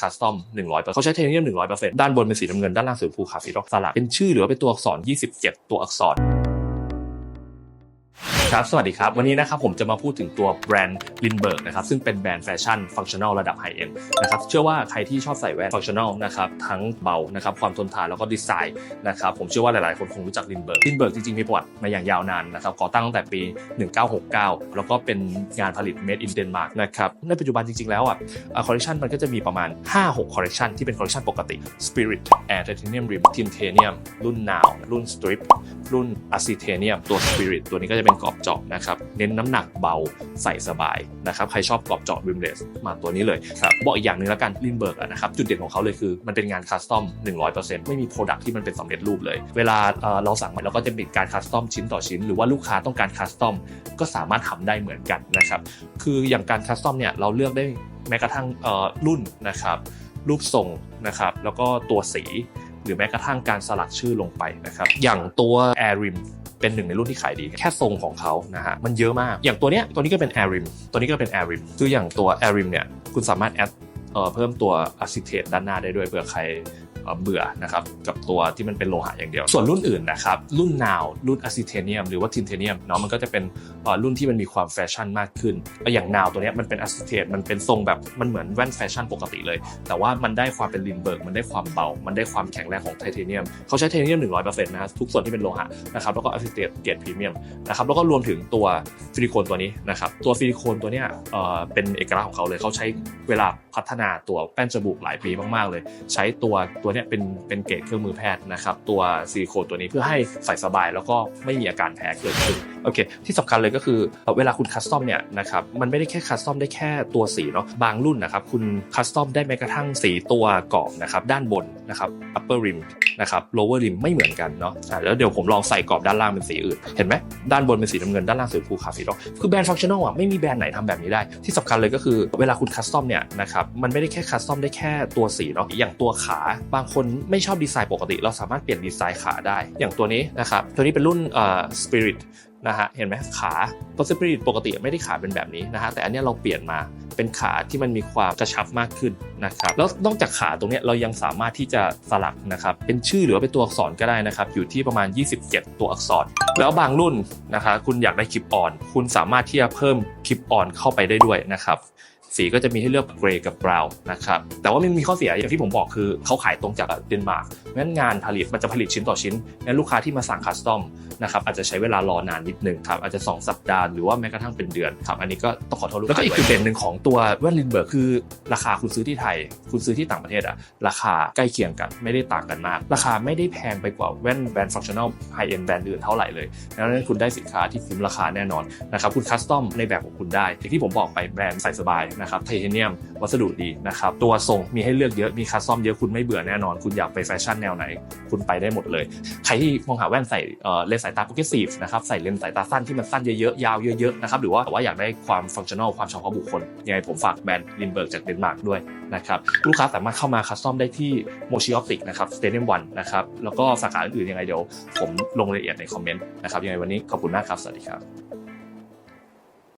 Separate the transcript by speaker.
Speaker 1: คัสตอม100%เขาใช้ไทเทเนียม100%ด้านบนเป็นสีน้ำเงินด้านล่างสีชมพูคาฟิโรสลักเป็นชื่อหรือว่าเป็นตัวอักษร 27 ตัวอักษร ครับ สวัสดีครับ วันนี้นะครับผมจะมาพูดถึงตัวแบรนด์ลินเบิร์กนะครับซึ่งเป็นแบรนด์แฟชั่นฟังชั่นอลระดับไฮเอ็นนะครับเชื่อว่าใครที่ชอบใส่แว่นฟังชั่นอลนะครับทั้งเบานะครับความทนทานแล้วก็ดีไซน์นะครับผมเชื่อว่าหลายๆ คนคงรู้จักลินเบิร์กลินเบิร์กจริงๆ มีประวัติมาอย่างยาวนานนะครับก่อตั้งตั้งแต่ปี 1969 แล้วก็เป็นงานผลิต made in Denmark นะครับในปัจจุบันจริงๆ แล้วอะคอลเลคชันมันก็จะมีประมาณ 5-6 คอลเลคชันที่เป็นคอลเลคชันปกติ Spirit Air Titanium Rim Titanium รุ่น Now รุ่น Strip รุ่น Acetanium ตัว Spirit ตัวนี้ก็จะเป็นกรอบเจาะนะครับ เน้นน้ำหนักเบาใส่สบายนะครับ ใครชอบกรอบเจาะ rimless มาตัวนี้เลยครับบอกอีกอย่างหนึ่งแล้วกันลินเบิร์กนะครับจุดเด่นของเขาเลยคือมันเป็นงานคัสตอม 100%ไม่มีโปรดักที่มันเป็นสำเร็จรูปเลย เวลาเเราสั่งมาเราก็จะมีการคัสตอมชิ้นต่อชิ้น หรือว่าลูกค้าต้องการคัสตอมก็สามารถทำได้เหมือนกันนะครับคืออย่างการคัสตอมเนี่ยเราเลือกได้แม้กระทั่งรุ่นนะครับรูปทรงนะครับแล้วก็ตัวสี หรือแม้กระทั่งการสลักชื่อลงไปนะครับ อย่างตัว Air Rim เป็นหนึ่งในรุ่นที่ขายดี แค่ทรงของเขานะฮะมันเยอะมาก อย่างตัวเนี้ยตัวนี้ก็เป็น Air Rim ตัวนี้ก็เป็น Air Rim คืออย่างตัว Air Rim เนี่ยคุณสามารถแอด เเพิ่มตัว acetate ด้านหน้าได้ด้วยเผื่อใครเเบื่อนะครับกับตัวที่มันเป็นโลหะอย่างเดียว ส่วนรุ่นอื่นนะครับรุ่น Now รุ่น Acetanium หรือว่า Titanium เนาะมันก็จะเป็นรุ่นที่มันมีความแฟชั่นมากขึ้นอย่าง Now ตัวนี้มันเป็น Acetate มันเป็นทรงแบบมันเหมือนแว่นแฟชั่นปกติเลย แต่ว่ามันได้ความเป็นลินเบิร์กมันได้ความเบา มันได้ความแข็งแรงของไทเทเนียมเขาใช้ไทเทเนียม 100%นะฮะทุกส่วนที่เป็นโลหะนะครับแล้วก็ Acetate เกรดพรีเมียมนะครับแล้วก็รวมถึงตัวซิลิโคนตัวนี้นะครับตัวซิลิโคนตัวเนี้ยเอ่อเป็นเอกลักษณ์ของเขาเลยเขาใช้เวลาพัฒนาตัวแป้นจมูกหลายปีมากๆเลย ใช้ตัวตัวเนี้ยเป็นเป็นเกรดเครื่องมือแพทย์นะครับตัวซิลิโคนตัวนี้เพื่อให้ใส่สบายแล้วก็ไม่มีอาการแพ้เกิดขึ้นโอเค ที่สำคัญเลยก็คือเอ่อเวลาคุณคัสตอมเนี่ยนะครับมันไม่ได้แค่คัสตอมได้แค่ตัวสีเนาะบางรุ่นนะครับคุณคัสตอมได้แม้กระทั่งสีตัวกรอบนะครับด้านบนนะครับ upper rim นะครับ lower rim ไม่เหมือนกันเนาะอะแล้วเดี๋ยวผมลองใส่กรอบด้านล่างเป็นสีอื่น เห็นไหมด้านบนเป็นสีน้ำเงินด้านล่างสีฟูคาฟิโรคือแบรนด์ฟังชั่นอลอะไม่มีแบรนด์ไหนทำแบบนี้ได้ ที่สำคัญเลยก็คือเวลาคุณคัสตอมเนี่ยนะครับมันไม่ได้แค่คัสตอมได้แค่ตัวสีเนาะอย่างตัวขาบางคนไม่ชอบดีไซน์ปกติ เราสามารถเปลี่ยนดีไซน์ขาได้ อย่างตัวนี้นะครับตัวนี้เป็นรุ่นเอ่อ Spirit นะฮะเห็นไหมขาตัวสปิริตปกติไม่ได้ขาเป็นแบบนี้นะฮะแต่อันนี้เราเปลี่ยนมาเป็นขาที่มันมีความกระชับมากขึ้นนะครับแล้วนอกจากขาตรงนี้เรายังสามารถที่จะสลักนะครับเป็นชื่อหรือว่าเป็นตัวอักษรก็ได้นะครับอยู่ที่ประมาณ 27 ตัวอักษร แล้วบางรุ่นนะคะคุณอยากได้คลิปออน คุณสามารถที่จะเพิ่มคลิปออนเข้าไปได้ด้วยนะครับ สีก็จะมีให้เลือกเกรย์กับบราวน์นะครับแต่ว่ามันมีข้อเสียอย่างที่ผมบอกคือเขาขายตรงจากเดนมาร์กงั้นงานผลิตมันจะผลิตชิ้นต่อชิ้นงั้นลูกค้าที่มาสั่งคัสตอมนะครับอาจจะใช้เวลารอนานนิดนึงครับอาจจะ 2 สัปดาห์หรือว่าแม้กระทั่งเป็นเดือนครับอันนี้ก็ต้องขอโทษลูกค้าแล้วก็อีกจุดเด่นหนึ่งของตัวแว่นลินเบิร์กคือ ราคาคุณซื้อที่ไทย คุณซื้อที่ต่างประเทศอะราคาใกล้เคียงกันไม่ได้ต่างกันมาก ราคาไม่ได้แพงไปกว่าแว่นแบรนด์ฟังชั่นอลไฮเอ็นแบรนด์อื่นเท่าไหร่เลยดังนั้นคุณได้สินค้าที่คุ้มราคาแน่นอนนะครับคุณคัสตอมในแบบของคุณได้อย่างที่ผมบอกไปแบรนด์ใส่สบายนะครับไทเทเนียมวัสดุดีนะครับตัวทรงมีให้เลือกเยอะมีคัสตอมเยอะคุณไม่เบื่อแน่นอน คุณอยากไปแฟชั่นแนวไหน คุณไปได้หมดเลย ใครที่มองหาแว่นใส่เลนส์สายตาโปรเกรสซีฟนะครับใส่เลนส์สายตาสั้นที่มันสั้นเยอะๆยาวเยอะๆนะครับหรือว่าแต่ว่าอยากได้ความฟังชั่นอลความเฉพาะบุคคลยังไงผมฝากแบรนด์ลินเบิร์กจากเดนมาร์กด้วยนะครับลูกค้าสามารถเข้ามาคัสตอมได้ที่โมชิออปติกนะครับสเตเดียมวันนะครับแล้วก็สาขาอื่นๆยังไงเดี๋ยวผมลงรายละเอียดในคอมเมนต์นะครับยังไงวันนี้ขอบคุณมากครับสวัสดีครับ